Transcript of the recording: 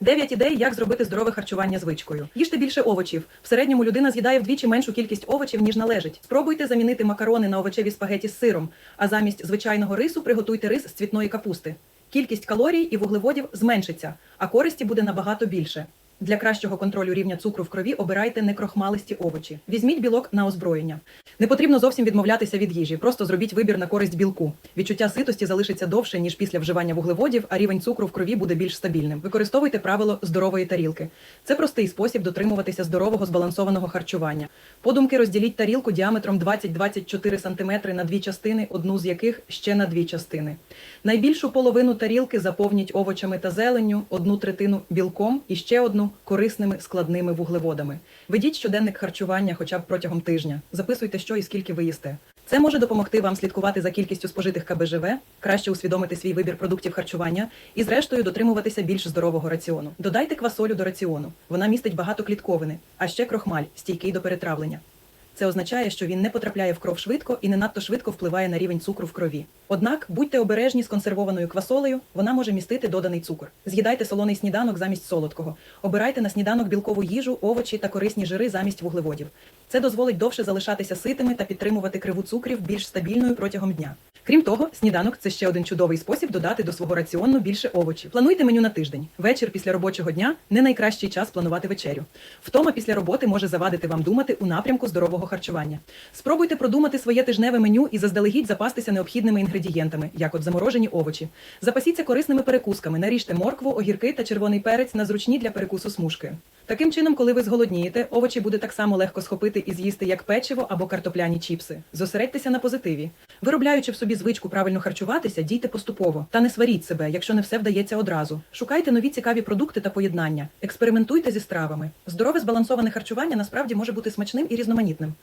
Дев'ять ідей, як зробити здорове харчування звичкою. Їжте більше овочів. В середньому людина з'їдає вдвічі меншу кількість овочів, ніж належить. Спробуйте замінити макарони на овочеві спагеті з сиром, а замість звичайного рису приготуйте рис з цвітної капусти. Кількість калорій і вуглеводів зменшиться, а користі буде набагато більше. Для кращого контролю рівня цукру в крові обирайте некрохмалисті овочі. Візьміть білок на озброєння. Не потрібно зовсім відмовлятися від їжі, просто зробіть вибір на користь білку. Відчуття ситості залишиться довше, ніж після вживання вуглеводів, а рівень цукру в крові буде більш стабільним. Використовуйте правило здорової тарілки. Це простий спосіб дотримуватися здорового збалансованого харчування. Подумки розділіть тарілку діаметром 20-24 см на дві частини, одну з яких ще на дві частини. Найбільшу половину тарілки заповніть овочами та зеленню, одну третину білком і ще одну корисними складними вуглеводами. Ведіть щоденник харчування хоча б протягом тижня. Записуйте, що і скільки ви їсте. Це може допомогти вам слідкувати за кількістю спожитих КБЖВ, краще усвідомити свій вибір продуктів харчування і, зрештою, дотримуватися більш здорового раціону. Додайте квасолю до раціону. Вона містить багато клітковини, а ще крохмаль, стійкий до перетравлення. Це означає, що він не потрапляє в кров швидко і не надто швидко впливає на рівень цукру в крові. Однак будьте обережні з консервованою квасолею, вона може містити доданий цукор. З'їдайте солоний сніданок замість солодкого. Обирайте на сніданок білкову їжу, овочі та корисні жири замість вуглеводів. Це дозволить довше залишатися ситими та підтримувати криву цукрів більш стабільною протягом дня. Крім того, сніданок це ще один чудовий спосіб додати до свого раціону більше овочів. Плануйте меню на тиждень. Вечір після робочого дня не найкращий час планувати вечерю. Втома після роботи може завадити вам думати у напрямку здорового харчування. Спробуйте продумати своє тижневе меню і заздалегідь запастися необхідними інгредієнтами, як от заморожені овочі. Запасіться корисними перекусками, наріжте моркву, огірки та червоний перець на зручні для перекусу смужки. Таким чином, коли ви зголоднієте, овочі буде так само легко схопити і з'їсти як печиво або картопляні чіпси. Зосередьтеся на позитиві. Виробляючи в собі звичку правильно харчуватися, дійте поступово та не сваріть себе, якщо не все вдається одразу. Шукайте нові цікаві продукти та поєднання, експериментуйте зі стравами. Здорове збалансоване харчування насправді може бути смачним і різноманітним.